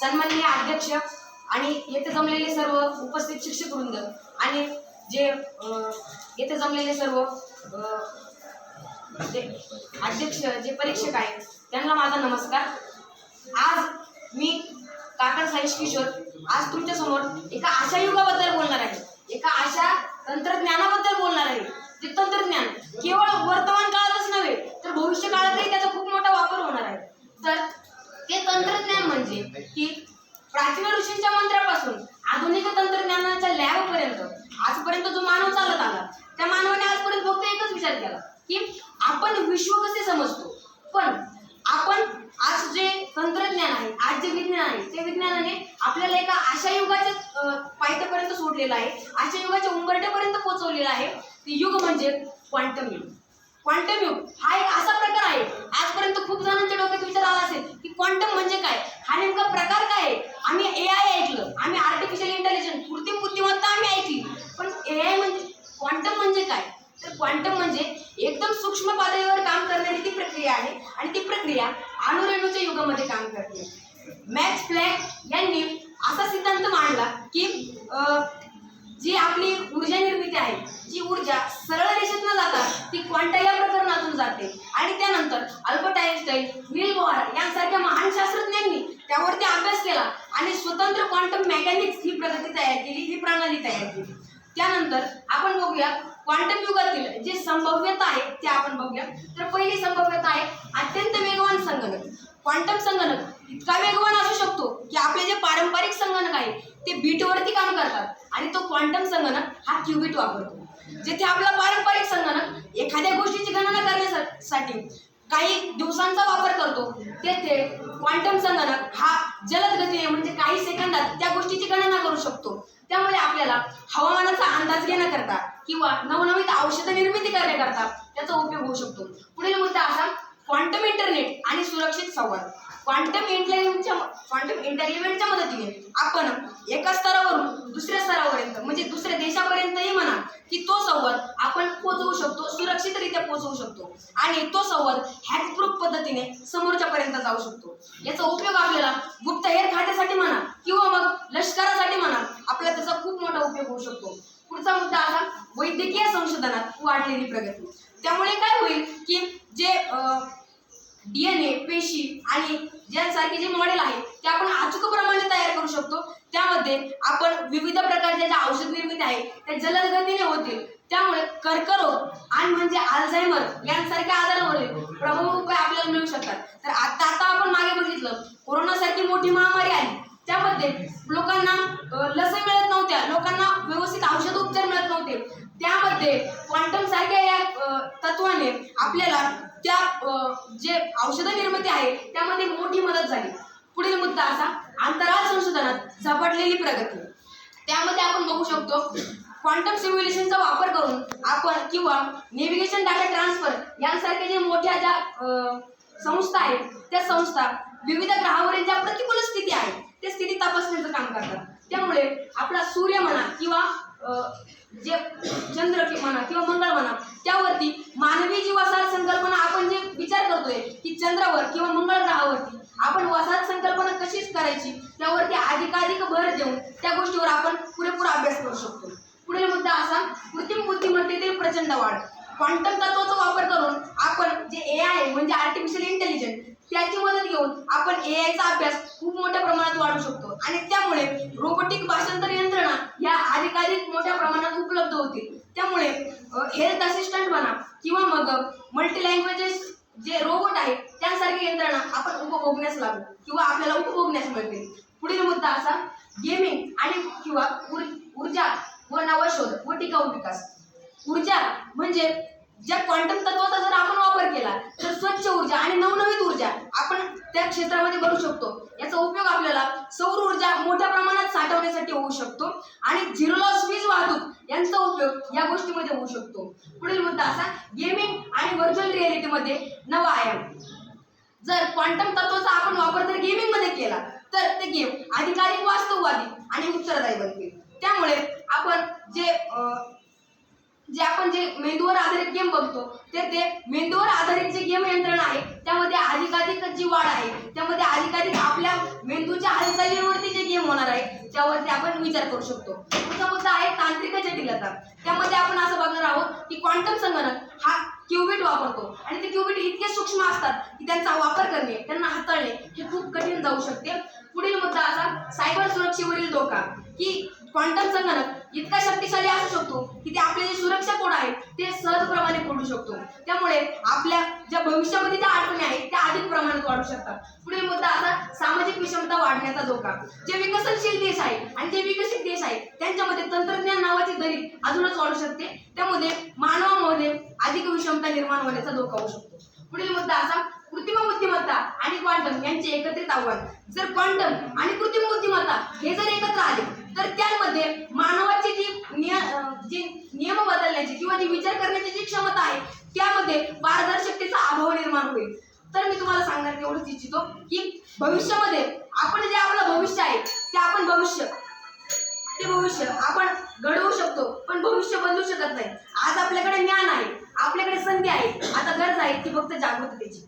सन्माननीय अध्यक्ष आणि येथे जमलेले सर्व उपस्थित शिक्षक वृंद आणि जे येथे जमलेले सर्व जे अध्यक्ष जे परीक्षक आहेत त्यांना माझा नमस्कार. आज मी काका साईश किशोर आज तुमच्यासमोर एका अशा युगाबद्दल बोलणार आहे. एका अशा तंत्रज्ञानाबद्दल बोलणार आहे. जे तंत्रज्ञान केवळ वर्तमान काळातच नव्हे तर भविष्य काळातही त्याचा खूप मोठा वापर होणार आहे तर ते तंत्रज्ञान म्हणजे की प्राचीन ऋषींच्या मंत्रापासून आधुनिक तंत्रज्ञानाच्या लॅबपर्यंत आजपर्यंत जो मानव चालत आला त्या मानवाने आजपर्यंत फक्त एकच विचार केला की आपण विश्व कसे समजतो? पण आपण आज जे तंत्रज्ञान आहे आज जे विज्ञान आहे ते विज्ञानाने आपल्याला एका अशा युगाच्या पायथ्यापर्यंत सोडलेलं आहे अशा युगाच्या उंबरट्यापर्यंत पोहोचवलेलं आहे. ते युग म्हणजे क्वांटम युग. क्वांटम युग हा एक असा प्रकार आहे आजपर्यंत खूप जणांच्या डोक्यात विचार आला असेल की क्वांटम म्हणजे काय हा नेमका प्रकार काय आहे? आम्ही ए आय ऐकलं. आम्ही आर्टिफिशियल इंटेलिजन्स कृत्रिम बुद्धिमत्ता आम्ही ऐकली. पण ए आय म्हणजे क्वांटम म्हणजे काय? तर क्वांटम म्हणजे एकदम सूक्ष्म पातळीवर काम करणारी ती प्रक्रिया आहे आणि ती प्रक्रिया अणुरेणूच्या युगामध्ये काम करते. मॅक्स फ्लॅग यांनी असा सिद्धांत मांडला की जी आपली ऊर्जा निर्मिती आहे जी ऊर्जा सरळ रेषेत न जाता ती क्वांटा या प्रकरणातून जाते. आणि त्यानंतर अल्बर्ट आईन्स्टाईन नील बोहार यांसारख्या महान शास्त्रज्ञांनी त्यावरती अभ्यास केला आणि स्वतंत्र क्वांटम मेकॅनिक्स ही प्रगती तयार केली ही प्रणाली तयार केली. त्यानंतर आपण बघूया क्वांटम युगातील जे संभाव्यता आहे ते आपण बघूया. तर पहिली संभाव्यता आहे अत्यंत वेगवान संगणक. क्वांटम संगणक इतका वेगवान असू शकतो की आपले जे पारंपरिक संगणक आहे ते बीटवरती काम करतात आणि तो क्वांटम संगणक हा क्युबिट वापरतो. जेथे आपला पारंपरिक संगणक एखाद्या गोष्टीची गणना करण्यासाठी काही दिवसांचा वापर करतो. तेथे क्वांटम संगणक हा जलद गतीने म्हणजे काही सेकंदात त्या गोष्टीची गणना करू शकतो. त्यामुळे आपल्याला हवामानाचा अंदाज घेण्याकरता किंवा नवनवीन औषध निर्मिती करण्याकरता त्याचा उपयोग होऊ शकतो. पुढील मुद्दा असा क्वांटम इंटरनेट आणि सुरक्षित संवाद. क्वांटम इंटेलिजन्सच्या क्वांटम इंटेलिजन्सच्या मदतीने आपण एका स्तरावरून दुसऱ्या स्तरापर्यंत म्हणजे दुसऱ्या देशापर्यंतही म्हणा की तो संवाद आपण पोहोचवू शकतो सुरक्षितरित्या पोहोचवू शकतो. आणि तो संवाद हॅकप्रूफ पद्धतीने समोरच्यापर्यंत जाऊ शकतो. याचा उपयोग आपल्याला गुप्तहेर खात्यासाठी म्हणा किंवा मग लष्करासाठी म्हणा आपल्याला त्याचा खूप मोठा उपयोग होऊ शकतो. पुढचा मुद्दा असा वैद्यकीय संशोधनात वाढलेली प्रगती. त्यामुळे काय होईल की जे डी एन ए पेशी आणि ज्यांसारखे जे मॉडेल आहे ते आपण अचूक प्रमाणे तयार करू शकतो. त्यामध्ये आपण विविध प्रकारच्या ज्या औषध निर्मिती आहे त्या जलद गतीने होतील. त्यामुळे कर्करोग आणि म्हणजे अल्झायमर यांसारख्या आजारावरील प्रभावी उपाय आपल्याला मिळू शकतात. तर आता आता आपण मागे बघितलं कोरोनासारखी मोठी महामारी आली. त्यामध्ये लोकांना लस मिळत नव्हत्या. लोकांना व्यवस्थित औषध उपचार मिळत नव्हते. त्यामध्ये क्वांटम सारख्या या तत्वाने आपल्याला त्या जे औषध निर्मिती आहे त्यामध्ये मोठी मदत झाली. पुढील मुद्दा असा अंतराळ संशोधनात झपाटलेली प्रगती. त्यामध्ये आपण बघू शकतो क्वांटम सिम्युलेशनचा वापर करून आपण किंवा नेव्हिगेशन डाटा ट्रान्सफर यांसारख्या जे मोठ्या ज्या संस्था आहेत त्या संस्था विविध ग्रहावरील ज्या प्रतिकूल स्थिती आहे त्या स्थिती तपासण्याचं काम करतात त्यामुळे आपला सूर्य म्हणा किंवा अ, जे चंद्र कि- म्हणा किंवा मंगळ म्हणा त्यावरती मानवी जी वसाहत संकल्पना आपण जे विचार करतोय की चंद्रावर किंवा मंगळ ग्रहावरती आपण वसाहत संकल्पना कशीच करायची त्यावरती अधिकाधिक भर देऊन त्या गोष्टीवर आपण पुरेपूर अभ्यास करू शकतो. पुढील मुद्दा असा कृत्रिम बुद्धिमत्तेतील प्रचंड वाढ. क्वांटम तत्वाचा वापर करून आपण जे ए आय म्हणजे आर्टिफिशियल इंटेलिजन्स त्याची मदत घेऊन आपण ए आयचा अभ्यास खूप मोठ्या प्रमाणात वाढू शकतो. आणि त्यामुळे रोबोटिक भाषांतर यंत्रणा या अधिकाधिक मोठ्या प्रमाणात उपलब्ध होतील. त्यामुळे हेल्थ असिस्टंट म्हणा किंवा मग मल्टी लँग्वेजेस जे रोबोट आहेत त्यासारखी यंत्रणा आपण उपभोगण्यास लागू किंवा आपल्याला उपभोगण्यास मिळते. पुढील मुद्दा असा गेमिंग आणि किंवा ऊर्जा व नवशोध व टिकाऊ विकास. ऊर्जा म्हणजे ज्या क्वांटम तत्वाचा जर आपण वापर केला तर स्वच्छ ऊर्जा आणि नवनवीन ऊर्जा आपण त्या क्षेत्रामध्ये करू शकतो. याचा उपयोग आपल्याला सौर ऊर्जा मोठ्या प्रमाणात साठवण्यासाठी होऊ शकतो आणि झिरो लॉस वीज वाहतूक यांचा उपयोग या गोष्टीमध्ये होऊ शकतो. पुढील मुद्दा असा गेमिंग आणि व्हर्च्युअल मध्ये नवा आयाम. जर क्वांटम तत्वाचा आपण वापर जर गेमिंगमध्ये केला तर ते गेम अधिकाधिक वास्तववादी आणि उत्तरदायी बनतील त्यामुळे आपण जे जे आपण जे मेंदूवर आधारित गेम बघतो तर ते मेंदूवर आधारित जे गेम यंत्रणा आहे त्यामध्ये अधिकाधिक जी वाढ आहे त्यामध्ये अधिकाधिक आपल्या मेंदूच्या हालचालीवरती जे गेम होणार आहे त्यावरती आपण विचार करू शकतो. पुढचा मुद्दा आहे तांत्रिक जटिलता. त्यामध्ये आपण असं बघणार आहोत की क्वांटम संगणक हा क्युबिट वापरतो. आणि ते क्युबिट इतके सूक्ष्म असतात की त्यांचा वापर करणे त्यांना हाताळणे हे खूप कठीण जाऊ शकते. पुढील मुद्दा असा सायबर सुरक्षेवरील धोका की क्वांटम संगणक इतका शक्तिशाली असू शकतो की ते आपले जे सुरक्षा कोड आहेत ते सहजप्रमाणे फोडू शकतो. त्यामुळे आपल्या ज्या भविष्यामध्ये त्या अडचणी आहेत त्या अधिक प्रमाणात वाढू शकतात. पुढील मुद्दा असा सामाजिक विषमता वाढण्याचा धोका. जे विकसनशील देश आहे आणि जे विकसित देश आहेत त्यांच्यामध्ये तंत्रज्ञान नावाची दरी अजूनच वाढू शकते. त्यामध्ये मानवामध्ये अधिक विषमता निर्माण होण्याचा धोका होऊ शकतो. पुढील मुद्दा असा कृत्रिम बुद्धिमत्ता आणि क्वांटम यांचे एकत्रित आव्हान. जर क्वांटम आणि कृत्रिम बुद्धिमत्ता हे जर एकत्र आले तर त्यामध्ये मानवाची जी निय जी नियम बदलण्याची किंवा जी विचार करण्याची जी क्षमता आहे त्यामध्ये पारदर्शकतेचा अभाव निर्माण होईल. तर मी तुम्हाला सांगणार एवढंच इच्छितो की भविष्यामध्ये आपण जे आपलं भविष्य आहे ते आपण भविष्य ते भविष्य. आपण घडवू शकतो पण भविष्य बदलू शकत नाही. आज आपल्याकडे ज्ञान आहे आपल्याकडे संधी आहे आता गरज आहे ती फक्त जागृततेची.